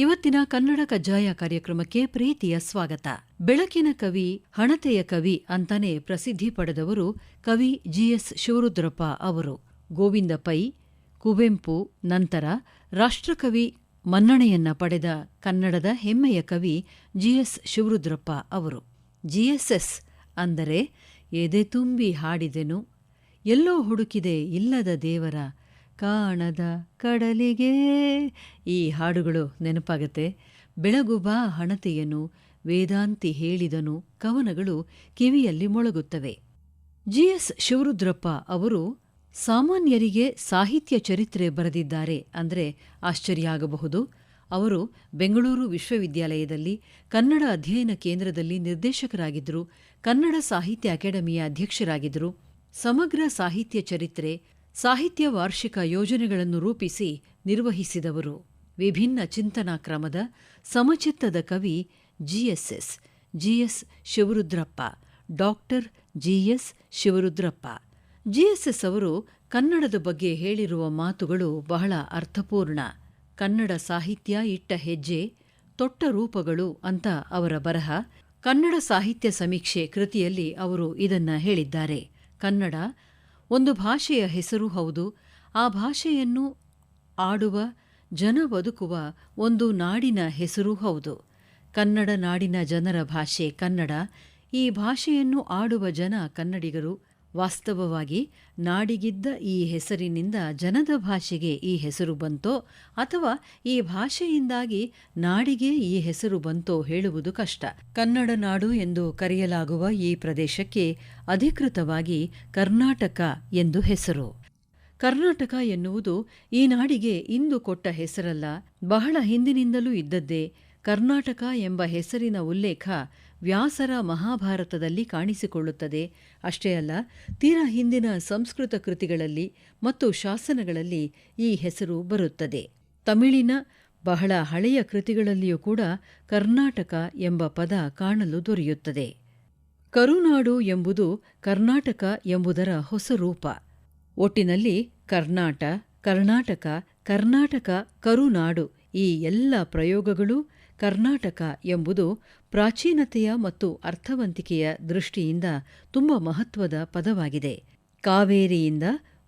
ಇವತ್ತಿನ ಕನ್ನಡ ಕಜ್ಜಾಯ ಕಾರ್ಯಕ್ರಮಕ್ಕೆ ಪ್ರೀತಿಯ ಸ್ವಾಗತ. ಬೆಳಕಿನ ಕವಿ, ಹಣತೆಯ ಕವಿ ಅಂತಾನೆ ಪ್ರಸಿದ್ಧಿ ಪಡೆದವರು ಕವಿ ಜಿಎಸ್ ಶಿವರುದ್ರಪ್ಪ ಅವರು. ಗೋವಿಂದ ಪೈ, ಕುವೆಂಪು ನಂತರ ರಾಷ್ಟ್ರಕವಿ ಮನ್ನಣೆಯನ್ನ ಪಡೆದ ಕನ್ನಡದ ಹೆಮ್ಮೆಯ ಕವಿ ಜಿಎಸ್ ಶಿವರುದ್ರಪ್ಪ ಅವರು. ಜಿಎಸ್ಎಸ್ ಅಂದರೆ ಎದೆ ತುಂಬಿ ಹಾಡಿದೆನು, ಎಲ್ಲೋ ಹುಡುಕಿದೆ ಇಲ್ಲದ ದೇವರ ಕಾಣದ ಕಡಲಿಗೆ. ಈ ಹಾಡುಗಳು ನೆನಪಾಗತ್ತೆ. ಬೆಳಗು ಬಾ ಹಣತೆಯನು, ವೇದಾಂತಿ ಹೇಳಿದನು, ಕವನಗಳು ಕಿವಿಯಲ್ಲಿ ಮೊಳಗುತ್ತವೆ. ಜಿಎಸ್ ಶಿವರುದ್ರಪ್ಪ ಅವರು ಸಾಮಾನ್ಯರಿಗೆ ಸಾಹಿತ್ಯ ಚರಿತ್ರೆ ಬರೆದಿದ್ದಾರೆ ಅಂದರೆ ಆಶ್ಚರ್ಯ ಆಗಬಹುದು. ಅವರು ಬೆಂಗಳೂರು ವಿಶ್ವವಿದ್ಯಾಲಯದಲ್ಲಿ ಕನ್ನಡ ಅಧ್ಯಯನ ಕೇಂದ್ರದಲ್ಲಿ ನಿರ್ದೇಶಕರಾಗಿದ್ದರು, ಕನ್ನಡ ಸಾಹಿತ್ಯ ಅಕಾಡೆಮಿಯ ಅಧ್ಯಕ್ಷರಾಗಿದ್ದರು. ಸಮಗ್ರ ಸಾಹಿತ್ಯ ಚರಿತ್ರೆ ಸಾಹಿತ್ಯ ವಾರ್ಷಿಕ ಯೋಜನೆಗಳನ್ನು ರೂಪಿಸಿ ನಿರ್ವಹಿಸಿದವರು. ವಿಭಿನ್ನ ಚಿಂತನಾ ಕ್ರಮದ ಸಮಚಿತ್ತದ ಕವಿ GSS, GS Shivarudrappa, doctor GS Shivarudrappa. GSS ಅವರು ಕನ್ನಡದ ಬಗ್ಗೆ ಹೇಳಿರುವ ಮಾತುಗಳು ಬಹಳ ಅರ್ಥಪೂರ್ಣ. ಕನ್ನಡ ಸಾಹಿತ್ಯ ಇಟ್ಟ ಹೆಜ್ಜೆ, ತೊಟ್ಟ ರೂಪಗಳು ಅಂತ ಅವರ ಬರಹ. ಕನ್ನಡ ಸಾಹಿತ್ಯ ಸಮೀಕ್ಷೆ ಕೃತಿಯಲ್ಲಿ ಅವರು ಇದನ್ನ ಹೇಳಿದ್ದಾರೆ. ಕನ್ನಡ ಒಂದು ಭಾಷೆಯ ಹೆಸರು ಹೌದು. ಆ ಭಾಷೆಯನ್ನು ಆಡುವ ಜನ ಬದುಕುವ ಒಂದು ನಾಡಿನ ಹೆಸರು ಹೌದು. ಕನ್ನಡ ನಾಡಿನ ಜನರ ಭಾಷೆ ಕನ್ನಡ. ಈ ಭಾಷೆಯನ್ನು ಆಡುವ ಜನ ಕನ್ನಡಿಗರು. ವಾಸ್ತವವಾಗಿ ನಾಡಿಗಿದ್ದ ಈ ಹೆಸರಿನಿಂದ ಜನದ ಭಾಷೆಗೆ ಈ ಹೆಸರು ಬಂತೋ ಅಥವಾ ಈ ಭಾಷೆಯಿಂದಾಗಿ ನಾಡಿಗೆ ಈ ಹೆಸರು ಬಂತೋ ಹೇಳುವುದು ಕಷ್ಟ. ಕನ್ನಡ ನಾಡು ಎಂದು ಕರೆಯಲಾಗುವ ಈ ಪ್ರದೇಶಕ್ಕೆ ಅಧಿಕೃತವಾಗಿ ಕರ್ನಾಟಕ ಎಂದು ಹೆಸರು. ಕರ್ನಾಟಕ ಎನ್ನುವುದು ಈ ನಾಡಿಗೆ ಇಂದು ಕೊಟ್ಟ ಹೆಸರಲ್ಲ, ಬಹಳ ಹಿಂದಿನಿಂದಲೂ ಇದ್ದದ್ದೇ. ಕರ್ನಾಟಕ ಎಂಬ ಹೆಸರಿನ ಉಲ್ಲೇಖ ವ್ಯಾಸರ ಮಹಾಭಾರತದಲ್ಲಿ ಕಾಣಿಸಿಕೊಳ್ಳುತ್ತದೆ. ಅಷ್ಟೇ ಅಲ್ಲ, ತೀರಾ ಹಿಂದಿನ ಸಂಸ್ಕೃತ ಕೃತಿಗಳಲ್ಲಿ ಮತ್ತು ಶಾಸನಗಳಲ್ಲಿ ಈ ಹೆಸರು ಬರುತ್ತದೆ. ತಮಿಳಿನ ಬಹಳ ಹಳೆಯ ಕೃತಿಗಳಲ್ಲಿಯೂ ಕೂಡ ಕರ್ನಾಟಕ ಎಂಬ ಪದ ಕಾಣಲು ದೊರೆಯುತ್ತದೆ. ಕರುನಾಡು ಎಂಬುದು ಕರ್ನಾಟಕ ಎಂಬುದರ ಹೊಸ ರೂಪ. ಒಟ್ಟಿನಲ್ಲಿ ಕರ್ನಾಟ, ಕರ್ನಾಟಕ ಕರ್ನಾಟಕ, ಕರುನಾಡು ಈ ಎಲ್ಲ ಪ್ರಯೋಗಗಳೂ ಕರ್ನಾಟಕ ಎಂಬುದು ಪ್ರಾಚೀನತೆಯ ಮತ್ತು ಅರ್ಥವಂತಿಕೆಯ ದೃಷ್ಟಿಯಿಂದ ತುಂಬ ಮಹತ್ವದ ಪದವಾಗಿದೆ. ಕಾವೇರಿಯಿಂದ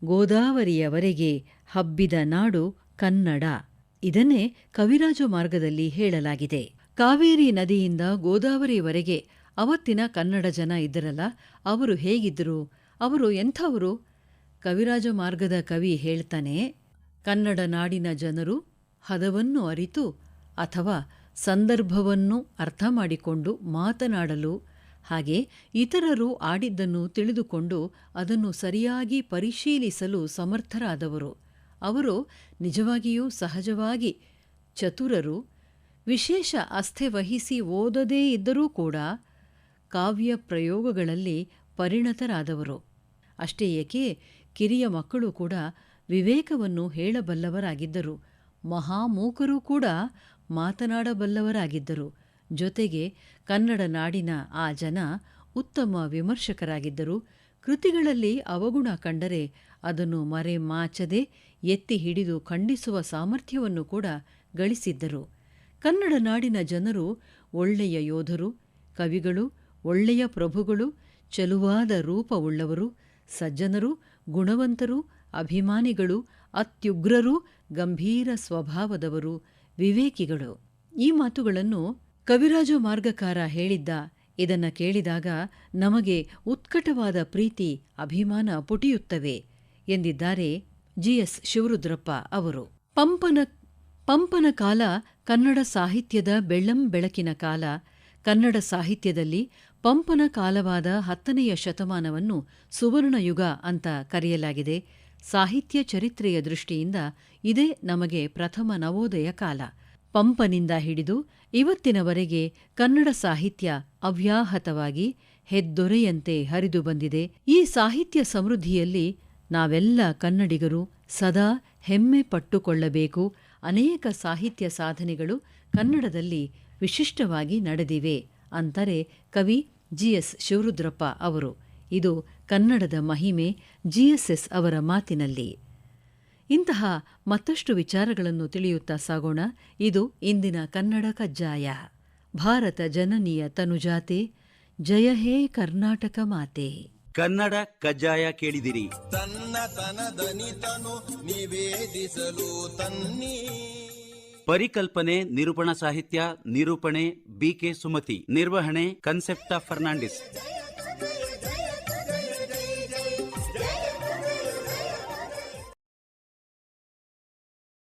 ಗೋದಾವರಿಯವರೆಗೆ ಹಬ್ಬಿದ ನಾಡು ಕನ್ನಡ. ಇದನ್ನೇ ಕವಿರಾಜ ಮಾರ್ಗದಲ್ಲಿ ಹೇಳಲಾಗಿದೆ. ಕಾವೇರಿ ನದಿಯಿಂದ ಗೋದಾವರಿವರೆಗೆ ಅವತ್ತಿನ ಕನ್ನಡ ಜನ ಇದ್ದರಲ್ಲ, ಅವರು ಹೇಗಿದ್ದರು, ಅವರು ಎಂಥವರು? ಕವಿರಾಜ ಮಾರ್ಗದ ಕವಿ ಹೇಳ್ತಾನೆ, ಕನ್ನಡ ನಾಡಿನ ಜನರು ಹದವನ್ನು ಅರಿತು ಅಥವಾ ಸಂದರ್ಭವನ್ನು ಅರ್ಥ ಮಾಡಿಕೊಂಡು ಮಾತನಾಡಲು, ಹಾಗೆ ಇತರರು ಆಡಿದ್ದನ್ನು ತಿಳಿದುಕೊಂಡು ಅದನ್ನು ಸರಿಯಾಗಿ ಪರಿಶೀಲಿಸಲು ಸಮರ್ಥರಾದವರು. ಅವರು ನಿಜವಾಗಿಯೂ ಸಹಜವಾಗಿ ಚತುರರು. ವಿಶೇಷ ಅಸ್ಥೆ ವಹಿಸಿ ಓದದೇ ಇದ್ದರೂ ಕೂಡ ಕಾವ್ಯ ಪ್ರಯೋಗಗಳಲ್ಲಿ ಪರಿಣತರಾದವರು. ಅಷ್ಟೇ ಏಕೆ, ಕಿರಿಯ ಮಕ್ಕಳು ಕೂಡ ವಿವೇಕವನ್ನು ಹೇಳಬಲ್ಲವರಾಗಿದ್ದರು. ಮಹಾಮೂಕರೂ ಕೂಡ ಮಾತನಾಡಬಲ್ಲವರಾಗಿದ್ದರು. ಜೊತೆಗೆ ಕನ್ನಡ ನಾಡಿನ ಆ ಜನ ಉತ್ತಮ ವಿಮರ್ಶಕರಾಗಿದ್ದರು. ಕೃತಿಗಳಲ್ಲಿ ಅವಗುಣ ಕಂಡರೆ ಅದನ್ನು ಮರೆ ಮಾಚದೆ ಎತ್ತಿ ಹಿಡಿದು ಖಂಡಿಸುವ ಸಾಮರ್ಥ್ಯವನ್ನು ಕೂಡ ಗಳಿಸಿದ್ದರು. ಕನ್ನಡ ನಾಡಿನ ಜನರು ಒಳ್ಳೆಯ ಯೋಧರು, ಕವಿಗಳು, ಒಳ್ಳೆಯ ಪ್ರಭುಗಳು, ಚಲುವಾದ ರೂಪವುಳ್ಳವರು, ಸಜ್ಜನರು, ಗುಣವಂತರು, ಅಭಿಮಾನಿಗಳು, ಅತ್ಯುಗ್ರರು, ಗಂಭೀರ ಸ್ವಭಾವದವರು ವಿವೇಕಿಗಳು ಈ ಮಾತುಗಳನ್ನು ಕವಿರಾಜ ಮಾರ್ಗಕಾರ ಹೇಳಿದ್ದ. ಇದನ್ನು ಕೇಳಿದಾಗ ನಮಗೆ ಉತ್ಕಟವಾದ ಪ್ರೀತಿ, ಅಭಿಮಾನ ಪುಟಿಯುತ್ತವೆ ಎಂದಿದ್ದಾರೆ ಜಿಎಸ್ ಶಿವರುದ್ರಪ್ಪ ಅವರು. ಪಂಪನ ಪಂಪನ ಕಾಲ ಕನ್ನಡ ಸಾಹಿತ್ಯದ ಬೆಳ್ಳಂ ಬೆಳಕಿನ ಕಾಲ. ಕನ್ನಡ ಸಾಹಿತ್ಯದಲ್ಲಿ ಪಂಪನ ಕಾಲವಾದ ಹತ್ತನೆಯ ಶತಮಾನವನ್ನು ಸುವರ್ಣಯುಗ ಅಂತ ಕರೆಯಲಾಗಿದೆ. ಸಾಹಿತ್ಯ ಚರಿತ್ರೆಯ ದೃಷ್ಟಿಯಿಂದ ಇದೇ ನಮಗೆ ಪ್ರಥಮ ನವೋದಯ ಕಾಲ. ಪಂಪನಿಂದ ಹಿಡಿದು ಇವತ್ತಿನವರೆಗೆ ಕನ್ನಡ ಸಾಹಿತ್ಯ ಅವ್ಯಾಹತವಾಗಿ ಹೆದ್ದೊರೆಯಂತೆ ಹರಿದು ಬಂದಿದೆ. ಈ ಸಾಹಿತ್ಯ ಸಮೃದ್ಧಿಯಲ್ಲಿ ನಾವೆಲ್ಲ ಕನ್ನಡಿಗರು ಸದಾ ಹೆಮ್ಮೆ ಪಟ್ಟುಕೊಳ್ಳಬೇಕು. ಅನೇಕ ಸಾಹಿತ್ಯ ಸಾಧನೆಗಳು ಕನ್ನಡದಲ್ಲಿ ವಿಶಿಷ್ಟವಾಗಿ ನಡೆದಿವೆ, ಅಂತಾರೆ ಕವಿ ಜಿಎಸ್ ಶಿವರುದ್ರಪ್ಪ ಅವರು. ಇದು ಕನ್ನಡದ ಮಹಿಮೆ ಜಿಎಸ್ಎಸ್ ಅವರ ಮಾತಿನಲ್ಲಿ. ಇಂತಹ ಮತ್ತಷ್ಟು ವಿಚಾರಗಳನ್ನು ತಿಳಿಯುತ್ತಾ ಸಾಗೋಣ. ಇದು ಇಂದಿನ ಕನ್ನಡ ಕಜ್ಜಾಯ. ಭಾರತ ಜನನಿಯ ತನುಜಾತೆ ಜಯ ಹೇ ಕರ್ನಾಟಕ ಮಾತೆ. ಕನ್ನಡ ಕಜ್ಜಾಯ ಕೇಳಿದಿರಿ. ತನ್ನತನದನಿತನು ನಿವೇದಿಸಲು ತನ್ನಿ. ಪರಿಕಲ್ಪನೆ ನಿರೂಪಣಾ ಸಾಹಿತ್ಯ ನಿರೂಪಣೆ ಬಿಕೆ ಸುಮತಿ. ನಿರ್ವಹಣೆ ಕನ್ಸೆಪ್ಟ ಫರ್ನಾಂಡಿಸ್.